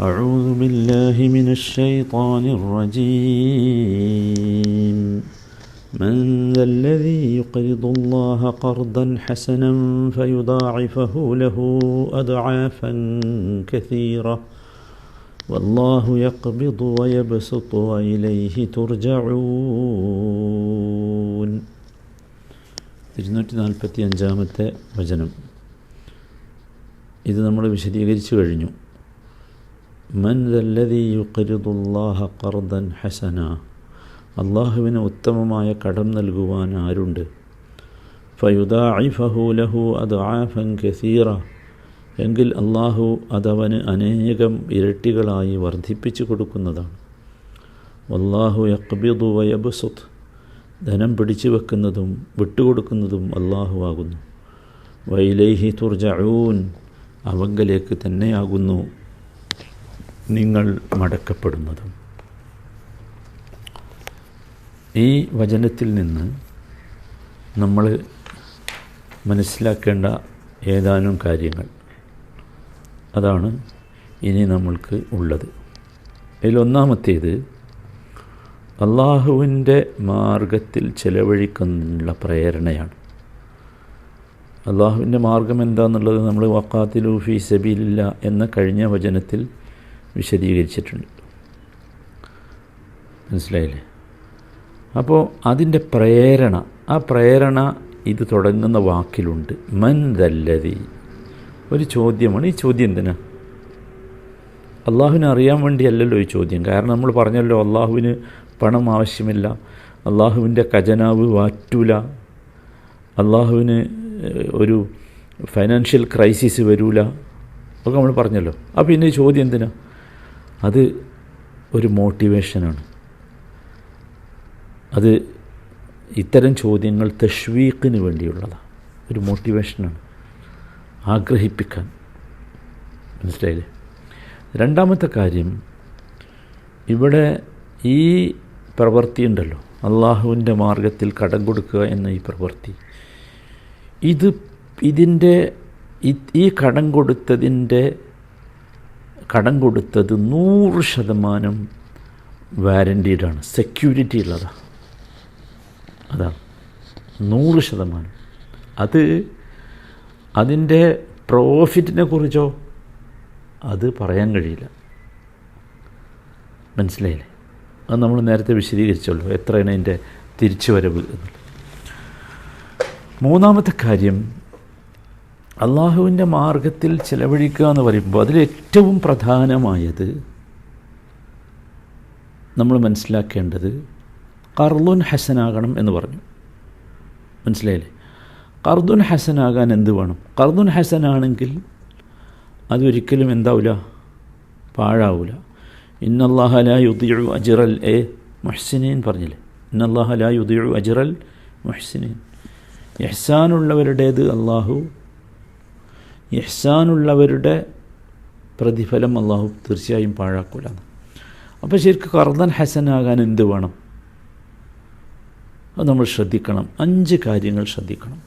أعوذ بالله من الشيطان الرجيم من ذا الذي يقرض الله قرضا حسنا فيضاعفه له أضعافا كثيرة والله يقبض ويبسط وإليه ترجعون ഇരുന്നൂറ്റി നാൽപ്പത്തി അഞ്ചാമത്തെ വചനം ഇത് നമ്മൾ വിശദീകരിച്ചു കഴിഞ്ഞു മൻ ദല്ലതി ഖർദൻ ഹസന. അള്ളാഹുവിന് ഉത്തമമായ കടം നൽകുവാൻ ആരുണ്ട്? ഫയുദാഇഫഹു ലഹു അദ്ആഫൻ കസീറ. എങ്കിൽ അള്ളാഹു അതവന് അനേകം ഇരട്ടികളായി വർദ്ധിപ്പിച്ചു കൊടുക്കുന്നതാണ്. വല്ലാഹു യക്ബിദു വയബുസുത്ത് ധനം പിടിച്ചു വെക്കുന്നതും വിട്ടുകൊടുക്കുന്നതും അള്ളാഹു ആകുന്നു. വൈലൈഹി തുർജഊൻ. അവങ്കലേക്ക് തന്നെയാകുന്നു. നിങ്ങൾ മടക്കപ്പെടുന്നതും. ഈ വചനത്തിൽ നിന്ന് നമ്മൾ മനസ്സിലാക്കേണ്ട ഏതാനും കാര്യങ്ങൾ. അതാണ് ഇനി നമ്മൾക്ക് ഉള്ളത്. അതിലൊന്നാമത്തേത് അള്ളാഹുവിന്റെ മാർഗത്തിൽ ചെലവഴിക്കുന്നതിനുള്ള പ്രേരണയാണ്. അള്ളാഹുവിന്റെ മാർഗം എന്താണെന്നുള്ളത് നമ്മൾ വക്കാത്തിലൂഫി സബീലില്ല എന്ന കഴിഞ്ഞ വചനത്തിൽ വിശദീകരിച്ചിട്ടുണ്ട്. മനസ്സിലായില്ലേ? അപ്പോൾ അതിന്റെ പ്രേരണ ആ പ്രേരണ ഇത് തുടങ്ങുന്ന വാക്കിലുണ്ട്. മൻ ദല്ലതി ഒരു ചോദ്യമാണ്. ഈ ചോദ്യം എന്തിനാ? അള്ളാഹുവിനെ അറിയാൻ വേണ്ടിയല്ലല്ലോ ഈ ചോദ്യം. കാരണം നമ്മൾ പറഞ്ഞല്ലോ അള്ളാഹുവിന് പണം ആവശ്യമില്ല അള്ളാഹുവിന്റെ ഖജനാവ് വാറ്റൂല അള്ളാഹുവിന് ഒരു ഫൈനാൻഷ്യൽ ക്രൈസിസ് വരൂല. ഒക്കെ നമ്മൾ പറഞ്ഞല്ലോ. അപ്പോൾ പിന്നെ ചോദ്യം എന്തിനാ? അത് ഒരു മോട്ടിവേഷനാണ്. അത് ഇത്തരം ചോദ്യങ്ങൾ തഷ്വീഖിന് വേണ്ടിയുള്ളതാണ്. ഒരു മോട്ടിവേഷനാണ്. ആഗ്രഹിപ്പിക്കാൻ. മനസ്സിലായില്ലേ? രണ്ടാമത്തെ കാര്യം ഇവിടെ ഈ പ്രവൃത്തി ഉണ്ടല്ലോ. അള്ളാഹുവിന്റെ മാർഗത്തിൽ കടം കൊടുക്കുക എന്ന ഈ പ്രവൃത്തി. ഇത് ഇതിന്റെ ഈ കടം കൊടുത്തതിന്റെ കടം കൊടുത്തത് നൂറ് ശതമാനം വാരന്റീഡാണ് സെക്യൂരിറ്റി ഉള്ളതാണ് അതാണ് നൂറ് ശതമാനം. അത് അതിന്റെ പ്രോഫിറ്റിനെ കുറിച്ചോ അത് പറയാൻ കഴിയില്ല. മനസ്സിലായില്ലേ? അത് നമ്മൾ നേരത്തെ വിശദീകരിച്ചല്ലോ. എത്രയാണ് അതിന്റെ തിരിച്ചുവരവ് എന്നുള്ളത്. മൂന്നാമത്തെ കാര്യം അള്ളാഹുവിന്റെ മാർഗത്തിൽ ചിലവഴിക്കുക എന്ന് പറയുമ്പോൾ അതിലേറ്റവും പ്രധാനമായത് നമ്മൾ മനസ്സിലാക്കേണ്ടത് കർദുൻ ഹസനാകണം എന്ന് പറഞ്ഞു. മനസ്സിലായില്ലേ? കർദുൻ ഹസനാകാൻ എന്ത് വേണം? കർദുൻ ഹസനാണെങ്കിൽ അതൊരിക്കലും എന്താവില്ല പാഴാവില്ല ഇന്നല്ലാഹല യുദിയു അജിറൽ എ മുഹ്സിനീൻ പറഞ്ഞില്ലേ? ഇന്നല്ലാഹല യുദിയു അജിറൽ മുഹ്സിനീൻ. യഹ്സാനുള്ളവരുടേത് അള്ളാഹു യഹ്സാനുള്ളവരുടെ പ്രതിഫലം അള്ളാഹു തീർച്ചയായും പാഴാക്കൂലാണ് അപ്പോൾ ശരിക്കും കർദൻ ഹസനാകാൻ എന്ത് വേണം? അത് നമ്മൾ ശ്രദ്ധിക്കണം. അഞ്ച് കാര്യങ്ങൾ ശ്രദ്ധിക്കണം.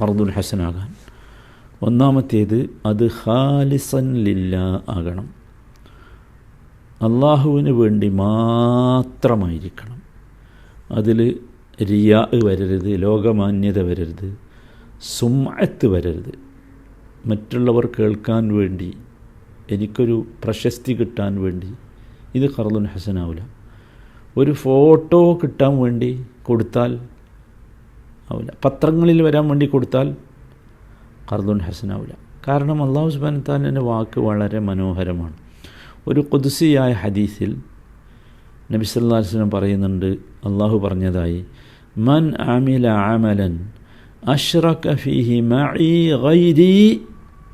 കർദുൽ ഹസനാകാൻ. ഒന്നാമത്തേത് അത് ഖാലിസൻ ലില്ല ആകണം. അള്ളാഹുവിന് വേണ്ടി മാത്രമായിരിക്കണം. അതിൽ റിയാ വരരുത് ലോകമാന്യത വരരുത് സുമത്ത് വരരുത്. മറ്റുള്ളവർ കേൾക്കാൻ വേണ്ടി എനിക്കൊരു പ്രശസ്തി കിട്ടാൻ വേണ്ടി ഇത് കർദുൽ ഹസനാവില്ല ഒരു ഫോട്ടോ കിട്ടാൻ വേണ്ടി കൊടുത്താൽ ആവില്ല പത്രങ്ങളിൽ വരാൻ വേണ്ടി കൊടുത്താൽ കർദുൻ ഹസനാവില്ല കാരണം അള്ളാഹു സുബാൻ താലിന്റെ വാക്ക് വളരെ മനോഹരമാണ്. ഒരു കൊതുസിയായ ഹദീസിൽ നബി സല്ലാ വസ്ലം പറയുന്നുണ്ട് അള്ളാഹു പറഞ്ഞതായി മൻ ആമില ആമലൻ അഷ്റഖ ഫീഹി മഈ ഗൈരി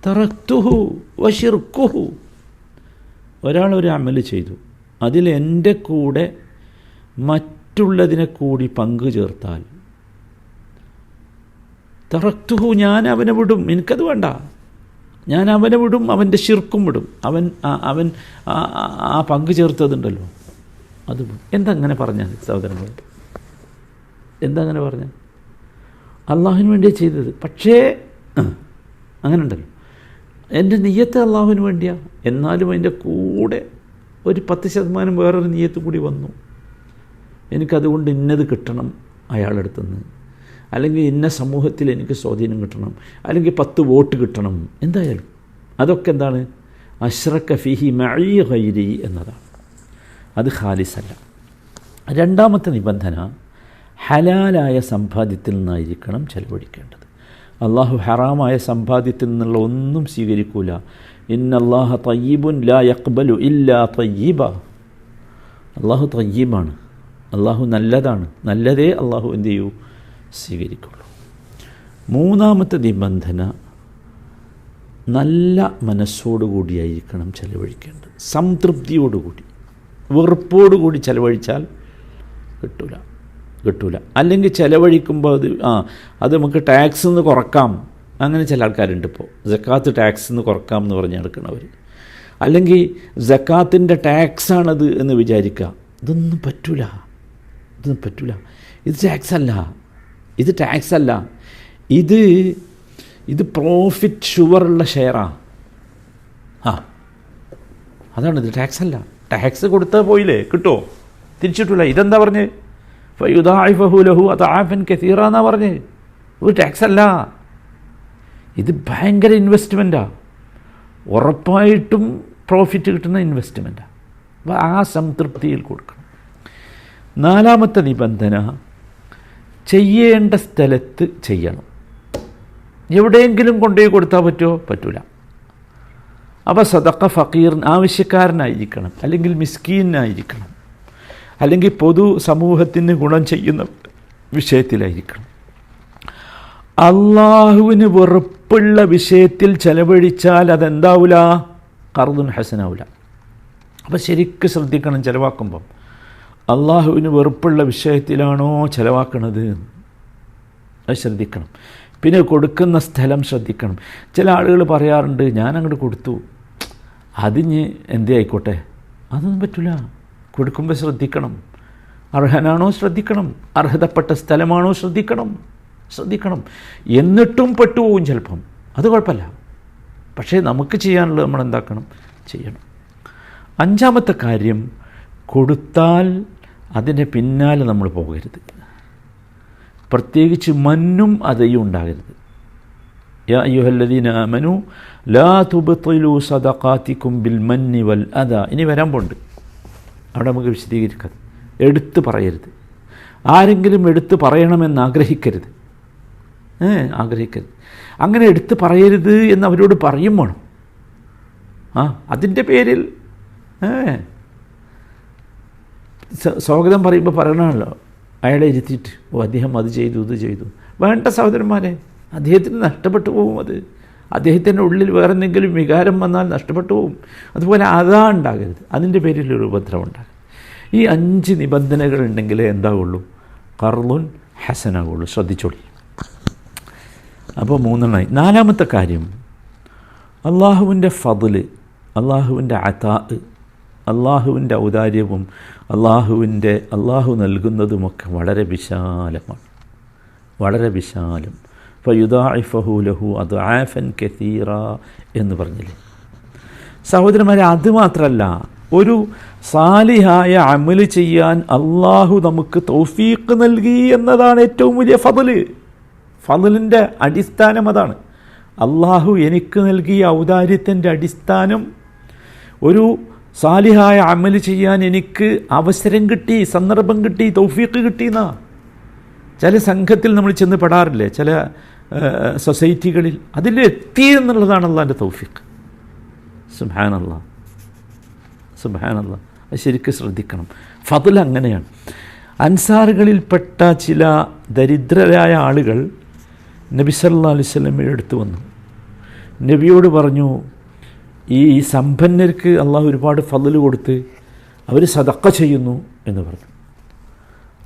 തറക്തുഹു വഷിർക്കുഹു ഒരാൾ ഒരു അമൽ ചെയ്തു. അതിൽ എന്റെ കൂടെ മറ്റുള്ളതിനെ കൂടി പങ്കു ചേർത്താൽ. തറക്തുഹു ഞാൻ അവനെ വിടും. എനിക്കത് വേണ്ട. ഞാൻ അവനെ വിടും അവന്റെ ശിർക്കും വിടും. അവൻ അവൻ ആ പങ്കു ചേർത്തതുണ്ടല്ലോ. അത് എന്താ അങ്ങനെ പറഞ്ഞത് സഹോദരങ്ങൾ എന്താ അങ്ങനെ പറഞ്ഞത് അള്ളാഹുവിന് വേണ്ടിയാണ് ചെയ്തത്. പക്ഷേ അങ്ങനെ ഉണ്ടല്ലോ എന്റെ നെയ്യത്ത് അള്ളാഹുവിന് വേണ്ടിയാണ് എന്നാലും അതിന്റെ കൂടെ ഒരു പത്ത് ശതമാനം വേറൊരു നീയത്ത് കൂടി വന്നു. എനിക്കതുകൊണ്ട് ഇന്നത് കിട്ടണം അയാളുടെ അടുത്തുനിന്ന് അല്ലെങ്കിൽ ഇന്ന സമൂഹത്തിൽ എനിക്ക് സ്വാധീനം കിട്ടണം. അല്ലെങ്കിൽ പത്ത് വോട്ട് കിട്ടണം. എന്തായാലും അതൊക്കെ എന്താണ്? അഷ്റക്ക ഫിഹി മഴ ഹൈരി എന്നതാണ്. അത് ഖാലിസല്ല. രണ്ടാമത്തെ നിബന്ധന ഹലാലായ സമ്പാദ്യത്തിൽ നിന്നായിരിക്കണം ചെലവഴിക്കേണ്ടത്. അള്ളാഹു ഹറാമായ സമ്പാദ്യത്തിൽ നിന്നുള്ള ഒന്നും സ്വീകരിക്കൂല. ഇന്നല്ലാഹ തയ്യീബുൻ ലാ യക്ബലു ഇല്ലാ തയ്യീബ. അള്ളാഹു തയ്യീബാണ്. അള്ളാഹു നല്ലതാണ്. നല്ലതേ അള്ളാഹു എന്ത് ചെയ്യൂ? സ്വീകരിക്കുള്ളൂ. മൂന്നാമത്തെ നിബന്ധന നല്ല മനസ്സോടുകൂടിയായിരിക്കണം ചെലവഴിക്കേണ്ടത്. സംതൃപ്തിയോടുകൂടി. വെറുപ്പോടുകൂടി ചെലവഴിച്ചാൽ കിട്ടൂല. കിട്ടൂല. അല്ലെങ്കിൽ ചിലവഴിക്കുമ്പോൾ അത് ആ അത് നമുക്ക് ടാക്സ് നിന്ന് കുറക്കാം. അങ്ങനെ ചില ആൾക്കാരുണ്ട് ഇപ്പോൾ ജക്കാത്ത് ടാക്സ് നിന്ന് കുറക്കാം എന്ന് പറഞ്ഞ് നടക്കണവർ അല്ലെങ്കിൽ ജക്കാത്തിന്റെ ടാക്സാണത് എന്ന് വിചാരിക്കുക ഇതൊന്നും പറ്റൂല. ഇതൊന്നും പറ്റൂല. ഇത് ടാക്സ് അല്ല ഇത് ടാക്സ് അല്ല ഇത് ഇത് പ്രോഫിറ്റ് ഷുവറുള്ള ഷെയറാണ് ആ. അതാണ് ഇത്. ടാക്സ് അല്ല ടാക്സ് കൊടുത്താൽ പോയില്ലേ? കിട്ടുമോ തിരിച്ചിട്ടില്ല ഇതെന്താ പറഞ്ഞ്? ഫയുദാഫഹുലഹു അത് ആഫൻ കസീറ എന്നാ പറഞ്ഞ്. ഒരു ടാക്സ് അല്ല ഇത് ഭയങ്കര ഇൻവെസ്റ്റ്മെന്റാണ് ഉറപ്പായിട്ടും പ്രോഫിറ്റ് കിട്ടുന്ന ഇൻവെസ്റ്റ്മെന്റാണ് അപ്പോൾ ആ സംതൃപ്തിയിൽ കൊടുക്കണം. നാലാമത്തെ നിബന്ധന ചെയ്യേണ്ട സ്ഥലത്ത് ചെയ്യണം. എവിടെയെങ്കിലും കൊണ്ടുപോയി കൊടുത്താൽ പറ്റുമോ പറ്റൂല. അപ്പോൾ സദക്ക ഫക്കീർ ആവശ്യക്കാരനായിരിക്കണം. അല്ലെങ്കിൽ മിസ്കീനായിരിക്കണം. അല്ലെങ്കിൽ പൊതു സമൂഹത്തിന് ഗുണം ചെയ്യുന്ന വിഷയത്തിലായിരിക്കണം. അള്ളാഹുവിന് വെറുപ്പുള്ള വിഷയത്തിൽ ചെലവഴിച്ചാൽ അതെന്താവൂല? കറുതുൻ ഹസനാവില്ല അപ്പോൾ ശരിക്ക് ശ്രദ്ധിക്കണം ചിലവാക്കുമ്പം. അള്ളാഹുവിന് വെറുപ്പുള്ള വിഷയത്തിലാണോ ചിലവാക്കണത്? അത് ശ്രദ്ധിക്കണം. പിന്നെ കൊടുക്കുന്ന സ്ഥലം ശ്രദ്ധിക്കണം. ചില ആളുകൾ പറയാറുണ്ട് ഞാൻ അങ്ങോട്ട് കൊടുത്തു. അതിന് എന്തേ ആയിക്കോട്ടെ? അതൊന്നും പറ്റില്ല കൊടുക്കുമ്പോൾ ശ്രദ്ധിക്കണം. അർഹനാണോ ശ്രദ്ധിക്കണം. അർഹതപ്പെട്ട സ്ഥലമാണോ ശ്രദ്ധിക്കണം. ശ്രദ്ധിക്കണം. എന്നിട്ടും പെട്ടുപോകും ചിലപ്പം. അത് കുഴപ്പമില്ല. പക്ഷേ നമുക്ക് ചെയ്യാനുള്ളത് നമ്മൾ എന്താക്കണം? ചെയ്യണം. അഞ്ചാമത്തെ കാര്യം കൊടുത്താൽ അതിന്റെ പിന്നാലെ നമ്മൾ പോകരുത്. പ്രത്യേകിച്ച് മന്നും അതയും ഉണ്ടാകരുത്. അയ്യുഹല്ലദീന ആമനു ലാ തുബ്തിലു സദഖാത്തിക്കും ബിൽ വൽ അദ. ഇനി വരാൻ പോണ്ട്. അവിടെ നമുക്ക് വിശദീകരിക്കാം. എടുത്ത് പറയരുത്. ആരെങ്കിലും എടുത്ത് പറയണമെന്ന് ആഗ്രഹിക്കരുത്. ഏ ആഗ്രഹിക്കരുത്. അങ്ങനെ എടുത്ത് പറയരുത് എന്ന് അവരോട് പറയും വേണം. ആ അതിന്റെ പേരിൽ ഏ. സ്വാഗതം പറയുമ്പോൾ പറയണമല്ലോ. അയാളെ ഇരുത്തിയിട്ട് ഓ അദ്ദേഹം അത് ചെയ്തു ഇത് ചെയ്തു. വേണ്ട സഹോദരന്മാരെ അദ്ദേഹത്തിന് നഷ്ടപ്പെട്ടു പോകും അത്. അദ്ദേഹത്തിന്റെ ഉള്ളിൽ വേറെ എന്തെങ്കിലും വികാരം വന്നാൽ നഷ്ടപ്പെട്ടു പോകും അതുപോലെ അതാ ഉണ്ടാകരുത്. അതിന്റെ പേരിൽ ഒരു ഉപദ്രവം ഉണ്ടാകും ഈ അഞ്ച് നിബന്ധനകൾ ഉണ്ടെങ്കിലേ എന്താവുള്ളൂ? കർലുൻ ഹസനാവുള്ളൂ. ശ്രദ്ധിച്ചോളി. അപ്പോൾ മൂന്നെണ്ണമായി നാലാമത്തെ കാര്യം. അള്ളാഹുവിന്റെ ഫതിൽ അള്ളാഹുവിന്റെ അതാ അള്ളാഹുവിന്റെ ഔദാര്യവും അള്ളാഹുവിന്റെ അള്ളാഹു നൽകുന്നതുമൊക്കെ വളരെ വിശാലമാണ്. വളരെ വിശാലം. ഫയുദാഇഫഹു ലഹു അത് ആഫൻ എന്ന് പറഞ്ഞില്ലേ? സഹോദരന്മാരെ അത് മാത്രമല്ല ഒരു സാലിഹായ അമൽ ചെയ്യാൻ അള്ളാഹു നമുക്ക് തൗഫീഖ് നൽകി എന്നതാണ് ഏറ്റവും വലിയ ഫതൽ. ഫതലിന്റെ അടിസ്ഥാനം അതാണ്. അള്ളാഹു എനിക്ക് നൽകിയ ഔദാര്യത്തിന്റെ അടിസ്ഥാനം ഒരു സാലിഹായ അമൽ ചെയ്യാൻ എനിക്ക് അവസരം കിട്ടി സന്ദർഭം കിട്ടി തൗഫീഖ് കിട്ടിയെന്നാ ചില സംഘത്തിൽ നമ്മൾ ചെന്ന് പെടാറില്ലേ? ചില സൊസൈറ്റികളിൽ അതിലെത്തി എന്നുള്ളതാണ് അള്ളാന്റെ തൗഫീഖ്. സുബാനല്ല സുബാനല്ല അത് ശരിക്കും ശ്രദ്ധിക്കണം. ഫതിൽ അങ്ങനെയാണ്. അൻസാറുകളിൽപ്പെട്ട ചില ദരിദ്രരായ ആളുകൾ നബി സല്ലാ അലൈഹി സ്വലമയുടെ അടുത്ത് വന്നു. നബിയോട് പറഞ്ഞു ഈ സമ്പന്നർക്ക് അള്ളാഹു ഒരുപാട് ഫതിൽ കൊടുത്ത് അവർ സതക്ക ചെയ്യുന്നു എന്ന് പറഞ്ഞു.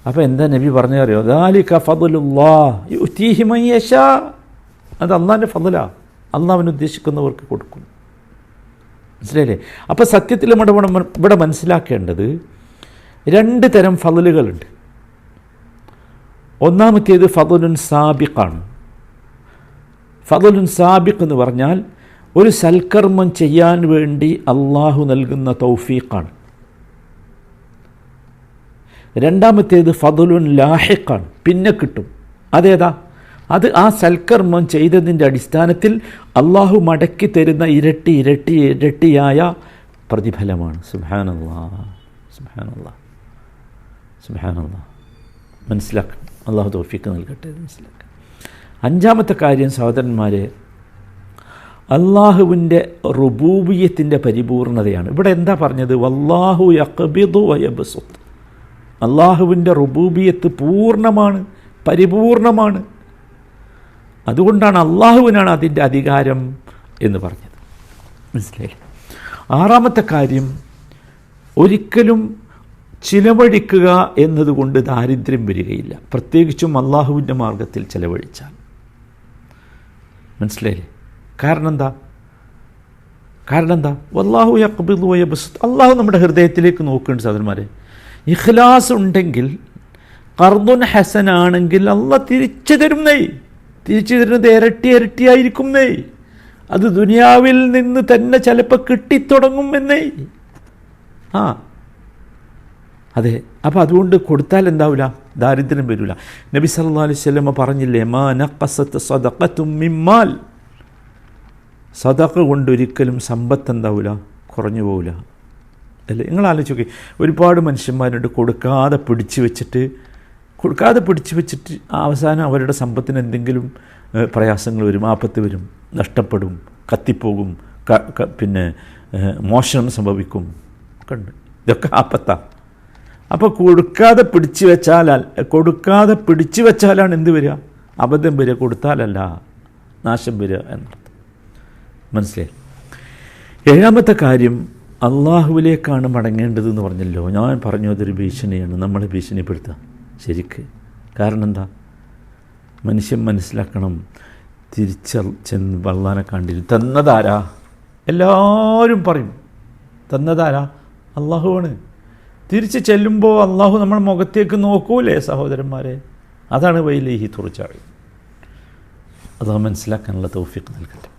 അപ്പോൾ എന്താ നബി പറഞ്ഞു അറിയോ ദാലിക ഫതുലുല്ലാഹിമയ്യശ അത് അള്ളാന്റെ ഫതലാ അള്ളാഹുവിന് ഉദ്ദേശിക്കുന്നവർക്ക് കൊടുക്കും. മനസ്സിലായില്ലേ? അപ്പോൾ സത്യത്തിൽ നമ്മുടെ ഇവിടെ മനസ്സിലാക്കേണ്ടത് രണ്ട് തരം ഫതലുകളുണ്ട് ഒന്നാമത്തേത് ഫതുലുൻ സാബിഖാണ്. ഫതുലുൻ സാബിഖ് എന്ന് പറഞ്ഞാൽ ഒരു സൽക്കർമ്മം ചെയ്യാൻ വേണ്ടി അള്ളാഹു നൽകുന്ന തൗഫീഖാണ്. രണ്ടാമത്തേത് ഫതുലുൻ ലാഹിഖാണ് പിന്നെ കിട്ടും. അതേതാ? അത് ആ സൽക്കർമ്മം ചെയ്തതിന്റെ അടിസ്ഥാനത്തിൽ അള്ളാഹു മടക്കി തരുന്ന ഇരട്ടി ഇരട്ടി ഇരട്ടിയായ പ്രതിഫലമാണ്. സുബാനല്ലാ സുബാനല്ലാ സുബാനല്ലാ മനസ്സിലാക്കണം അള്ളാഹു തോഫിക്ക് നൽകട്ടെ മനസ്സിലാക്കാം. അഞ്ചാമത്തെ കാര്യം സഹോദരന്മാരെ അള്ളാഹുവിന്റെ റുബൂബിയത്തിന്റെ പരിപൂർണതയാണ്. ഇവിടെ എന്താ പറഞ്ഞത്? വല്ലാഹു യഖബിദു വയബസുത്ത് അള്ളാഹുവിന്റെ റുബൂബിയത്ത് പൂർണമാണ് പരിപൂർണമാണ്. അതുകൊണ്ടാണ് അള്ളാഹുവിനാണ് അതിന്റെ അധികാരം എന്ന് പറഞ്ഞത്. മനസ്സിലായി ആറാമത്തെ കാര്യം ഒരിക്കലും ചിലവഴിക്കുക എന്നതുകൊണ്ട് ദാരിദ്ര്യം വരികയില്ല. പ്രത്യേകിച്ചും അള്ളാഹുവിന്റെ മാർഗത്തിൽ ചിലവഴിച്ചാൽ. മനസ്സിലായില്ലേ? കാരണം എന്താ? കാരണം എന്താ? അള്ളാഹു യക്ബിദു അള്ളാഹു നമ്മുടെ ഹൃദയത്തിലേക്ക് നോക്കുന്നുണ്ട് സഹോദരന്മാരെ. ഇഖ്ലാസ് ഉണ്ടെങ്കിൽ കർദുൻ ഹസൻ ആണെങ്കിൽ അല്ല തിരിച്ചു തരും നെയ്. തിരിച്ചു തരുന്നത് ഇരട്ടി ഇരട്ടിയായിരിക്കും നെയ്. അത് ദുനിയാവിൽ നിന്ന് തന്നെ ചിലപ്പോൾ കിട്ടിത്തുടങ്ങും എന്നേ. ആ. അതെ. അപ്പോൾ അതുകൊണ്ട് കൊടുത്താൽ എന്താവില്ല ദാരിദ്ര്യം വരില്ല നബി സല്ലാ അലൈഹി സ്വലമ പറഞ്ഞില്ലേ മാ നഖസത്ത് സദഖത്തും മിമ്മാൽ സദഖ കൊണ്ടൊരിക്കലും സമ്പത്ത് എന്താവില്ല കുറഞ്ഞു പോവില്ല അല്ലേ? നിങ്ങൾ ആലോചിച്ച് നോക്കി. ഒരുപാട് മനുഷ്യന്മാരുണ്ട് കൊടുക്കാതെ പിടിച്ചു വെച്ചിട്ട് കൊടുക്കാതെ പിടിച്ചു വെച്ചിട്ട് അവസാനം അവരുടെ സമ്പത്തിന് എന്തെങ്കിലും പ്രയാസങ്ങൾ വരും ആപത്ത് വരും നഷ്ടപ്പെടും കത്തിപ്പോകും പിന്നെ മോഷണം സംഭവിക്കും. ഒക്കെ ഉണ്ട് ഇതൊക്കെ ആപത്താണ് അപ്പോൾ കൊടുക്കാതെ പിടിച്ചു വെച്ചാലാൽ കൊടുക്കാതെ പിടിച്ചു വെച്ചാലാണ് എന്ത് വരിക? അബദ്ധം വരിക. കൊടുത്താലല്ല നാശം വരിക എന്നർത്ഥം. മനസ്സിലായി? ഏഴാമത്തെ കാര്യം അള്ളാഹുവിലേക്കാണ് മടങ്ങേണ്ടത് എന്ന് പറഞ്ഞല്ലോ. ഞാൻ പറഞ്ഞു അതൊരു ഭീഷണിയാണ്. നമ്മളെ ഭീഷണിപ്പെടുത്തുക ശരിക്ക്. കാരണം എന്താ? മനുഷ്യൻ മനസ്സിലാക്കണം. തിരിച്ച ചെന്ന് വള്ളാനെ കണ്ടിരുന്നു തന്നതാരാ? എല്ലാവരും പറയും. തന്നതാരാ? അള്ളാഹുവാണ്. തിരിച്ച് ചെല്ലുമ്പോൾ അള്ളാഹു നമ്മൾ മുഖത്തേക്ക് നോക്കൂലേ സഹോദരന്മാരെ? അതാണ് വൈലേഹി തുറച്ചാറി അത് മനസ്സിലാക്കാനുള്ള തൗഫീഖ് നൽകട്ടെ.